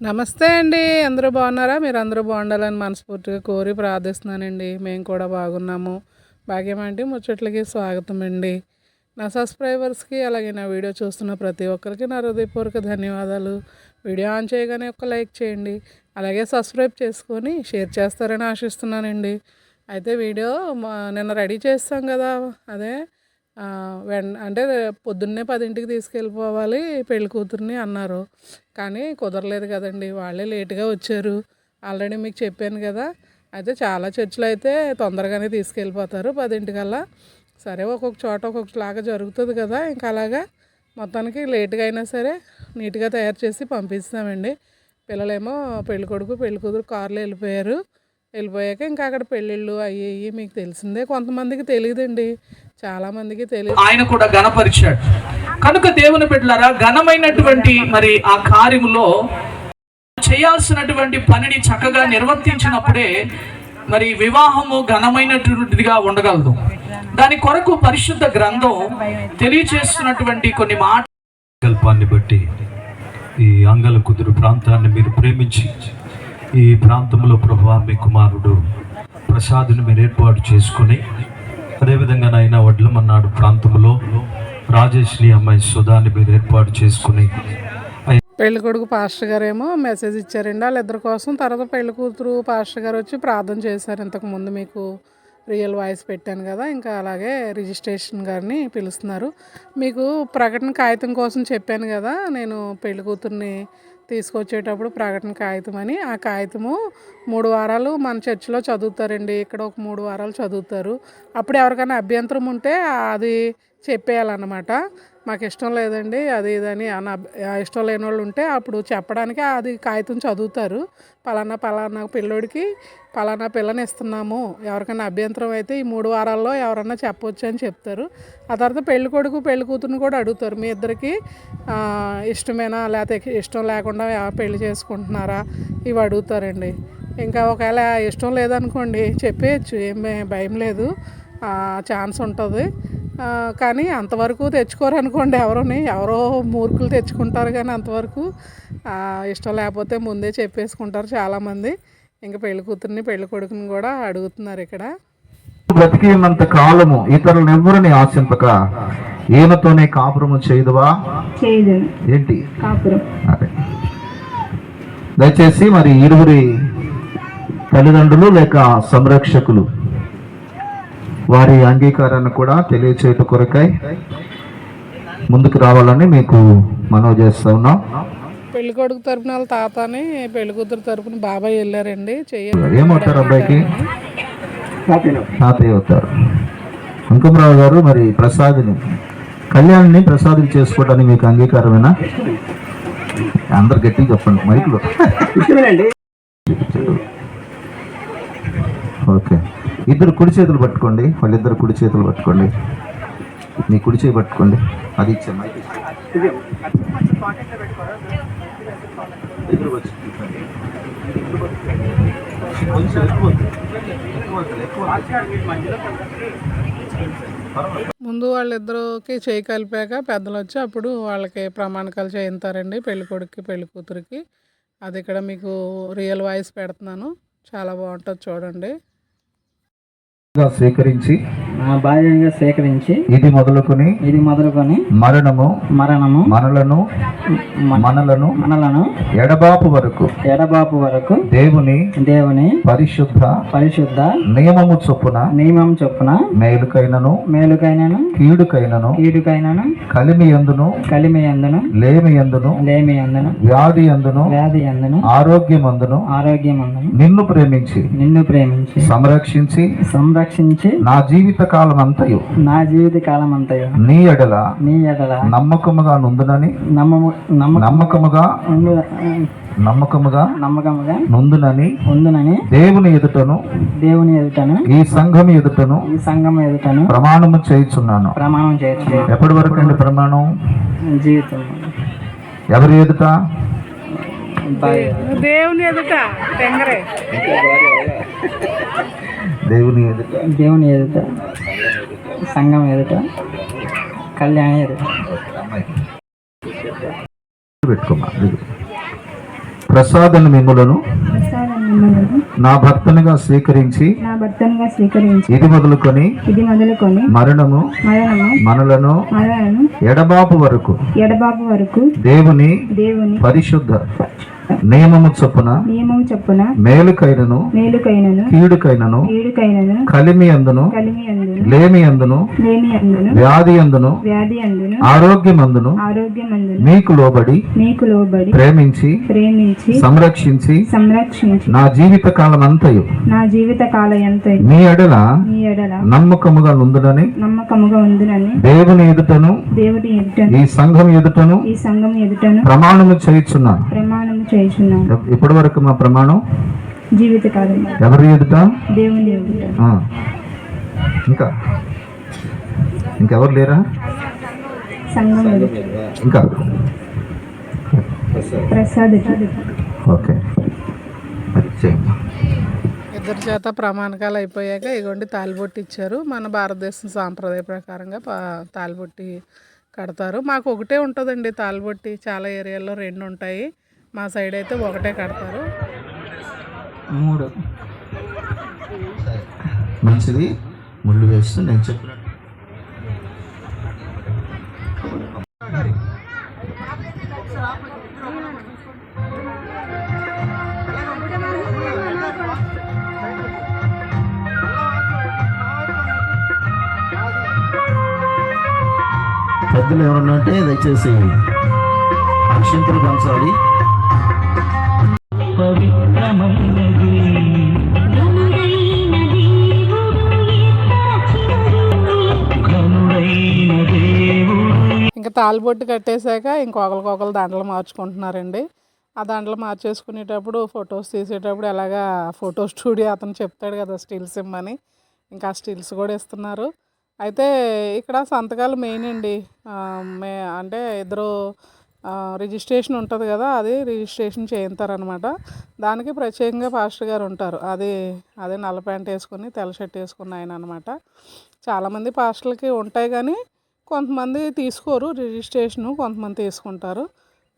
నమస్తే అండి. అందరూ బాగున్నారా? మీరు అందరూ బాగుండాలని మనస్ఫూర్తిగా కోరి ప్రార్థిస్తున్నానండి. మేము కూడా బాగున్నాము. భాగ్యం అంటే ముచ్చట్లకి స్వాగతం అండి. నా సబ్స్క్రైబర్స్కి అలాగే నా వీడియో చూస్తున్న ప్రతి ఒక్కరికి నా హృదయపూర్వక ధన్యవాదాలు. వీడియో ఆన్ చేయగానే ఒక లైక్ చేయండి. అలాగే సబ్స్క్రైబ్ చేసుకొని షేర్ చేస్తారని ఆశిస్తున్నానండి. అయితే వీడియో నిన్న రెడీ చేస్తాం కదా. అదే అంటే పొద్దున్నే పదింటికి తీసుకెళ్ళిపోవాలి పెళ్ళి కూతుర్ని అన్నారు. కానీ కుదరలేదు కదండి వాళ్ళే లేటుగా వచ్చారు. ఆల్రెడీ మీకు చెప్పాను కదా అయితే చాలా చర్చిలు అయితే తొందరగానే తీసుకెళ్ళిపోతారు పదింటికల్లా. సరే ఒక్కొక్క చోట ఒక్కొక్కలాగా జరుగుతుంది కదా ఇంకా అలాగా మొత్తానికి లేట్గా అయినా సరే నీట్గా తయారు చేసి పంపిస్తామండి. పిల్లలేమో పెళ్ళి కొడుకు పెళ్ళి కూతురు కారులో వెళ్ళిపోయారు. వెళ్ళిపోయాక ఇంకా అక్కడ పెళ్ళిళ్ళు అయ్యి మీకు తెలిసిందే. కొంతమందికి తెలియదండి. చాలామందికి తెలియదు. ఆయన కూడా ఘనపరిచాడు. కనుక దేవుని బిడ్డలారా ఘనమైనటువంటి మరి ఆ కార్యములో చేయాల్సినటువంటి పనిని చక్కగా నిర్వర్తించినప్పుడే మరి వివాహము ఘనమైనటువంటిదిగా ఉండగలదు. దాని కొరకు పరిశుద్ధ గ్రంథం తెలియచేస్తున్నటువంటి కొన్ని మాట సంకల్పాన్ని బట్టి ఈ అంగల కుదురు ప్రాంతాన్ని మీరు ప్రేమించి ఈ ప్రాంతంలో ప్రభా మీ కుమారుడు ప్రసాద్ని మీరు ఏర్పాటు చేసుకుని అదేవిధంగా నాయన వడ్లమన్నాడు ప్రాంతంలో రాజేష్ని అమ్మాయి సుధాన్ని మీరు ఏర్పాటు చేసుకుని పెళ్ళి కొడుకు పాస్టర్ గారేమో మెసేజ్ ఇచ్చారండి. వాళ్ళిద్దరి కోసం తర్వాత పెళ్ళి కూతురు పాస్టర్ గారు వచ్చి ప్రార్థన చేశారు ఇంతకుముందు మీకు. రియల్ వాయిస్ పెట్టాను కదా ఇంకా అలాగే రిజిస్ట్రేషన్ గారిని పిలుస్తున్నారు. మీకు ప్రకటన కాగితం కోసం చెప్పాను కదా నేను పెళ్ళి కూతుర్ని తీసుకొచ్చేటప్పుడు ప్రకటన కాగితం అని. ఆ కాగితము మూడు వారాలు మన చర్చిలో చదువుతారండి ఇక్కడ ఒక మూడు వారాలు చదువుతారు. అప్పుడు ఎవరికైనా అభ్యంతరం ఉంటే అది చెప్పేయాలన్నమాట. మాకు ఇష్టం లేదండి అది ఇదని అని ఇష్టం లేని వాళ్ళు ఉంటే అప్పుడు చెప్పడానికి అది కాగితం చదువుతారు. పలానా పలానా పిల్లోడికి పలానా పిల్లని ఇస్తున్నాము ఎవరికైనా అభ్యంతరం అయితే ఈ మూడు వారాల్లో ఎవరన్నా చెప్పొచ్చు అని చెప్తారు. ఆ తర్వాత పెళ్ళి కొడుకు పెళ్ళి కూతురుని కూడా అడుగుతారు మీ ఇద్దరికి ఇష్టమేనా లేకపోతే ఇష్టం లేకుండా పెళ్ళి చేసుకుంటున్నారా? ఇవి అడుగుతారండి. ఇంకా ఒకవేళ ఇష్టం లేదనుకోండి చెప్పేయచ్చు ఏం భయం లేదు ఛాన్స్ ఉంటుంది. కానీ అంతవరకు తెచ్చుకోరు అనుకోండి ఎవరోని. ఎవరో మూర్ఖులు తెచ్చుకుంటారు కానీ అంతవరకు ఆ, ఇష్టం లేకపోతే ముందే చెప్పేసుకుంటారు చాలామంది. ఇంకా పెళ్ళి కూతుర్ని పెళ్ళి కొడుకుని కూడా అడుగుతున్నారు ఇక్కడ. బ్రతికి ఉన్నంత కాలము ఇతరులను ఎవరిని ఆశింపక? ఈయనతోనే కాపురము చేయదువా? చేయదు. ఏంటి? కాపురం. అదే. దయచేసి మరి ఇరువురి తల్లిదండ్రులు లేక సంరక్షకులు వారి అంగీకారాన్ని కూడా తెలియచేయట కొరకై ముందుకు రావాలని మీకు మనవి చేస్తా ఉన్నాం. పెళ్ళి కొడుకు తరపున వాళ్ళ తాతని పెళ్ళి కూతురు తరపున బాబాయ్ వెళ్ళారండి. చెయ్యాలి. ఏమవుతారు అబ్బాయికి? తాతయ్య అవుతారు. అంకమరావు గారు మరి ప్రసాద్ని కళ్యాణ్ని ప్రసాదం చేసుకోవడానికి మీకు అంగీకారమేనా? అందరు గట్టిగా చెప్పండి మైకులో ఓకే ఇద్దరు కుడి చేతులు పట్టుకోండి. వాళ్ళిద్దరు కుడి చేతులు పట్టుకోండి. మీ కుడి చేయి పట్టుకోండి. అది ఇచ్చే మైక్ ఇచ్చే. ఇద్దరు వచ్చి కూర్చోండి. కొంచెం ఎక్కువ వద్దు. ఎక్కువ వద్దు, ఎక్కువ వద్దు. ముందు వాళ్ళిద్దరికి చేయి కలిపాక పెద్దలు వచ్చి అప్పుడు వాళ్ళకి ప్రమాణకాలు చేయిస్తారండి పెళ్ళి కొడుకుకి పెళ్ళి కూతురికి. అది ఇక్కడ మీకు రియల్ వాయిస్ పెడుతున్నాను. చాలా బాగుంటుంది చూడండి. స్వీకరించి భార్యగా సేకరించి ఇది మొదలుకొని ఇది మొదలుకొని మరణము మరణము మనలను మనలను మనలను ఎడబాపు వరకు ఎడబాపు వరకు దేవుని దేవుని పరిశుద్ధ పరిశుద్ధ నియమము చొప్పున నియమం చొప్పున మేలుకైనను మేలుకైనను కీడుకైనను కీడుకైనను కలిమి ఎందును కలిమి ఎందును లేమి ఎందును లేమి ఎందును వ్యాధి ఎందును వ్యాధి ఎందును ఆరోగ్యమందును ఆరోగ్యం అందును నిన్ను ప్రేమించి నిన్ను ప్రేమించి సంరక్షించి సంరక్షించి నా జీవిత కాలం అంతయు నా జీవిత కాలం అంతయు నీ ఎడల నీ ఎడల నమ్మకముగా నుందునని నమ్మము నమ్మ నమ్మకముగా నమ్మకముగా నమ్మకముగా నుందునని ఉందునని దేవుని ఎదుటను దేవుని ఎదుటను ఈ సంఘం ఎదుటను ఈ సంఘం ఎదుటను ప్రమాణము చేయుచున్నాను. ప్రమాణం చేయొచ్చు ఎప్పటి వరకు అండి ప్రమాణం? జీవితం. ఎవరి ఎదుట? దేవుని ఎదుట టెంగరే దేవుని ఎదుట? దేవుని ఎదుట సంఘం ఎదుట కళ్యాణి ఎదుట. పెట్టుకోమా? ప్రసాదం మిమ్మల్ని నా భర్తనుగా స్వీకరించి నా భర్తనుగా స్వీకరించి ఇది మొదలుకొని ఇది మొదలుకొని మరణము మరణము మనలను మరణను ఎడబాపు వరకు ఎడబాబు వరకు దేవుని దేవుని పరిశుద్ధ నియమము చొప్పున నియమం చొప్పున మేలుకైనను మేలుకైనను కీడుకైనను కీడుకైనను కలిమి అందును కలిమి అందును లేమి అందును లేమి అందును వ్యాధి అందును వ్యాధి అందును ఆరోగ్యమందును ఆరోగ్యం అందును. మీకు లోబడి మీకు లోబడి ప్రేమించి ప్రేమించి సంరక్షించి సంరక్షించి నా జీవిత కాలం అంతయు నా జీవిత కాలయంతో మీ ఎడల మీ ఎడల నమ్మకముగా నుందునని నమ్మకముగా ఉందినని దేవుని ఎదుటను దేవుడి ఎదుటను ఈ సంఘం ఎదుటను ఈ సంఘం ఎదుటను ప్రమాణము చేయుచున్నాను. ప్రమాణం చేయుచున్నాను. ఇప్పటి వరకు మా ప్రమాణం జీవిత కాలం ఎవరి ఎదుట? దేవుని ఎదుట. ఇంకా? ఇంకెవరు లేరా? సంఘం ఇంకా? ప్రసాద్ ఓకే. వచ్చేయమ్మా. ఇద్దరి చేత ప్రమాణకాలు అయిపోయాక ఇగోండి తాలిబొట్టి ఇచ్చారు. మన భారతదేశం సాంప్రదాయ ప్రకారంగా తాలిబొట్టి కడతారు. మాకు ఒకటే ఉంటుందండి తాలిబొట్టి. చాలా ఏరియాల్లో రెండు ఉంటాయి. మా సైడ్ అయితే ఒకటే కడతారు. మూడు. మంచిది. ముళ్ళు వేస్తూ నేను చెప్పినట్టు పెద్దలు ఎవరన్నా అంటే దయచేసి అక్షంతలు పంచాలి ఇంకా తాలిబొట్టు కట్టేశాక ఇంకొకరికొకరు దండలు మార్చుకుంటున్నారండి. ఆ దండలు మార్చేసుకునేటప్పుడు ఫొటోస్ తీసేటప్పుడు ఎలాగా ఫోటో స్టూడియో అతను చెప్తాడు కదా స్టిల్స్ ఇమ్మని ఇంకా స్టిల్స్ కూడా ఇస్తున్నారు. అయితే ఇక్కడ సంతకాలు మెయిన్ అండి. మే అంటే ఇద్దరు రిజిస్ట్రేషన్ ఉంటుంది కదా అది రిజిస్ట్రేషన్ చేయించారనమాట దానికి ప్రత్యేకంగా పాస్టర్ గారు ఉంటారు. అది అదే నల్ల ప్యాంట్ వేసుకుని తెల్ల షర్ట్ వేసుకున్న ఆయన అనమాట చాలామంది పాస్టర్లకి ఉంటాయి కానీ కొంతమంది తీసుకోరు రిజిస్ట్రేషను కొంతమంది తీసుకుంటారు.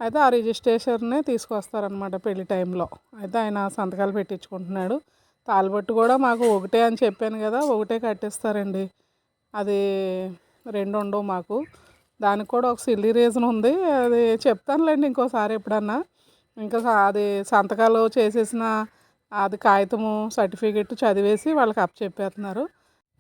అయితే ఆ రిజిస్ట్రేషన్నే తీసుకొస్తారనమాట పెళ్ళి టైంలో అయితే ఆయన సంతకాలు పెట్టించుకుంటున్నాడు. తాలిబొట్టు కూడా మాకు ఒకటే అని చెప్పాను కదా ఒకటే కట్టిస్తారండి. అది రెండు ఉండవు మాకు. దానికి కూడా ఒక సిల్లీ రీజన్ ఉంది. అది చెప్తానులేండి ఇంకోసారి ఎప్పుడన్నా. ఇంకా అది సంతకాలు చేసేసిన అది కాగితము సర్టిఫికెట్ చదివేసి వాళ్ళకి అప్పచెప్పేస్తున్నారు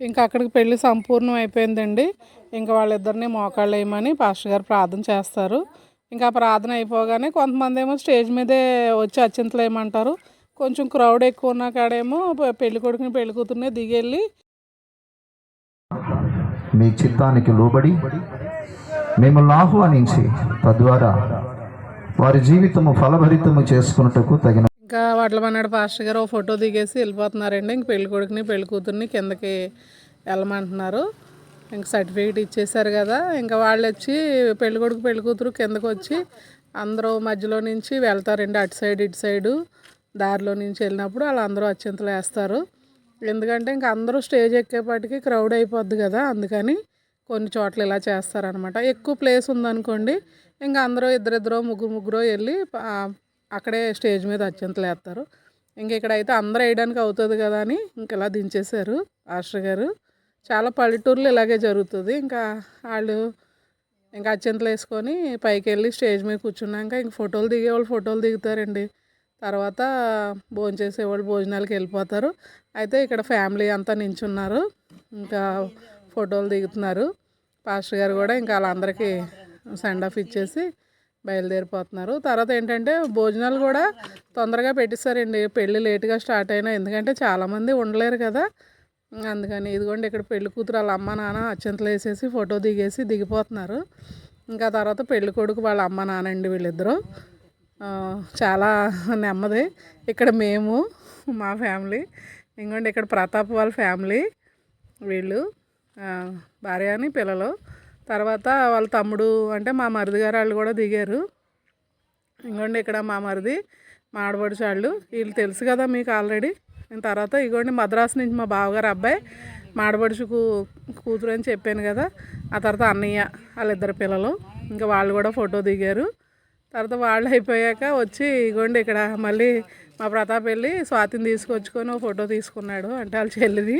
ఇంకా అక్కడికి పెళ్ళి సంపూర్ణం అయిపోయిందండి. ఇంకా వాళ్ళిద్దరిని మోకాళ్ళు వేయమని పాస్టర్ గారు ప్రార్థన చేస్తారు. ఇంకా ప్రార్థన అయిపోగానే కొంతమంది ఏమో స్టేజ్ మీదే వచ్చి అత్యంతలు వేయమంటారు. కొంచెం క్రౌడ్ ఎక్కువ ఉన్న కాడేమో పె- పెళ్ళి కొడుకుని పెళ్ళి కూతుర్నే దిగెళ్ళి మీ చిత్తానికి లోబడి మిమ్మల్ని ఆహ్వానించి తద్వారా వారి జీవితము ఫలభరితము చేసుకున్నటకు తగిన ఇంకా వాటిలో మన్నాడు పాస్టర్ గారు ఫోటో దిగేసి వెళ్ళిపోతున్నారండి. ఇంక పెళ్ళి కొడుకుని పెళ్ళి కూతుర్ని కిందకి వెళ్ళమంటున్నారు. ఇంక సర్టిఫికేట్ ఇచ్చేశారు కదా. ఇంకా వాళ్ళు వచ్చి పెళ్ళి కొడుకు పెళ్ళి కూతురు కిందకు వచ్చి అందరూ మధ్యలో నుంచి వెళ్తారండి. అటు సైడ్ ఇటు సైడు దారిలో నుంచి వెళ్ళినప్పుడు వాళ్ళందరూ అత్యంతలు వేస్తారు. ఎందుకంటే ఇంక అందరూ స్టేజ్ ఎక్కేపాటికి క్రౌడ్ అయిపోద్ది కదా అందుకని కొన్ని చోట్ల ఇలా చేస్తారనమాట ఎక్కువ ప్లేస్ ఉందనుకోండి ఇంకా అందరూ ఇద్దరిద్దరో ముగ్గురు ముగ్గురో వెళ్ళి అక్కడే స్టేజ్ మీద అత్యంతలు వేస్తారు. ఇంక ఇక్కడైతే అందరూ వేయడానికి అవుతుంది కదా అని ఇంక ఇలా దించేశారు ఆస్టర్ గారు. చాలా పల్లెటూర్లు ఇలాగే జరుగుతుంది. ఇంకా వాళ్ళు ఇంకా అత్యంతలు వేసుకొని పైకి వెళ్ళి స్టేజ్ మీద కూర్చున్నాక ఇంక ఫోటోలు దిగేవాళ్ళు ఫోటోలు దిగుతారండి. తర్వాత భోంచేసేవాళ్ళు భోజనాలకు వెళ్ళిపోతారు. అయితే ఇక్కడ ఫ్యామిలీ అంతా నించున్నారు. ఇంకా ఫోటోలు దిగుతున్నారు. పాస్టర్ గారు కూడా ఇంకా వాళ్ళందరికీ సెండ్ ఆఫ్ ఇచ్చేసి బయలుదేరిపోతున్నారు. తర్వాత ఏంటంటే భోజనాలు కూడా తొందరగా పెట్టిస్తారండి. పెళ్ళి లేటుగా స్టార్ట్ అయినా ఎందుకంటే చాలామంది ఉండలేరు కదా. అందుకని ఇదిగోండి ఇక్కడ పెళ్ళి కూతురు వాళ్ళ అమ్మ నాన్న అత్యంతలు వేసేసి ఫోటో దిగేసి దిగిపోతున్నారు. ఇంకా తర్వాత పెళ్ళి కొడుకు వాళ్ళ అమ్మ నాన్న అండి వీళ్ళిద్దరూ. చాలా నెమ్మది. ఇక్కడ మేము మా ఫ్యామిలీ ఇంకోండి ఇక్కడ ప్రతాప్ వాళ్ళ ఫ్యామిలీ వీళ్ళు భార్య అని పిల్లలు. తర్వాత వాళ్ళ తమ్ముడు అంటే మా మరిది గారు వాళ్ళు కూడా దిగారు. ఇంకోండి ఇక్కడ మా మరిది మా ఆడపడుచు వాళ్ళు. వీళ్ళు తెలుసు కదా మీకు ఆల్రెడీ. తర్వాత ఇగోండి మద్రాసు నుంచి మా బావగారు అబ్బాయి మాడబడుచు కూ కూతురు అని చెప్పాను కదా. ఆ తర్వాత అన్నయ్య వాళ్ళిద్దరు పిల్లలు. ఇంకా వాళ్ళు కూడా ఫోటో దిగారు. తర్వాత వాళ్ళు అయిపోయాక వచ్చి ఇగోండి ఇక్కడ మళ్ళీ మా ప్రతాప్ వెళ్ళి స్వాతిని తీసుకొచ్చుకొని ఒక ఫోటో తీసుకున్నాడు అంటే వాళ్ళ చెల్లిది.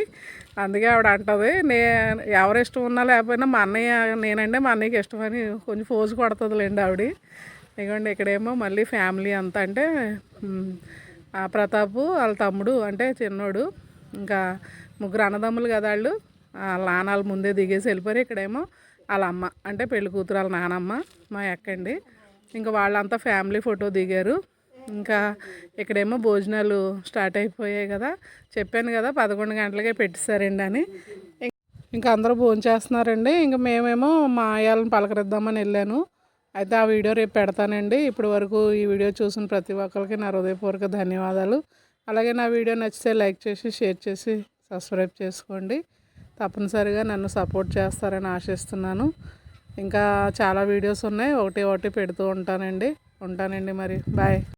అందుకే ఆవిడ అంటది నే ఎవరు ఇష్టం ఉన్నా లేకపోయినా మా అన్నయ్య నేనంటే మా అన్నయ్యకి ఇష్టమని కొంచెం ఫోజు కొడుతుందిలేండి ఆవిడ. ఇగోండి ఇక్కడేమో మళ్ళీ ఫ్యామిలీ అంతా అంటే ఆ ప్రతాపు వాళ్ళ తమ్ముడు అంటే చిన్నోడు ఇంకా ముగ్గురు అన్నదమ్ములు కదా వాళ్ళు వాళ్ళ నాన్నలు ముందే దిగేసి వెళ్ళిపోయారు. ఇక్కడేమో వాళ్ళ అమ్మ అంటే పెళ్ళి కూతురు వాళ్ళ నానమ్మ మా అక్కండి. ఇంకా వాళ్ళంతా ఫ్యామిలీ ఫోటో దిగారు. ఇంకా ఇక్కడేమో భోజనాలు స్టార్ట్ అయిపోయాయి కదా. చెప్పాను కదా పదకొండు గంటలకే పెట్టేశారండి అని. ఇంకా అందరూ భోజనం చేస్తున్నారండి. ఇంకా మేమేమో మా ఆయాలను పలకరిద్దామని వెళ్ళాను. అయితే ఆ వీడియో రేపు పెడతానండి. ఇప్పటి వరకు ఈ వీడియో చూసిన ప్రతి ఒక్కరికి నా హృదయపూర్వక ధన్యవాదాలు. అలాగే నా వీడియో నచ్చితే లైక్ చేసి షేర్ చేసి సబ్స్క్రైబ్ చేసుకోండి. తప్పనిసరిగా నన్ను సపోర్ట్ చేస్తారని ఆశిస్తున్నాను. ఇంకా చాలా వీడియోస్ ఉన్నాయి. ఒకటి ఒకటి పెడుతూ ఉంటానండి. ఉంటానండి మరి. బాయ్.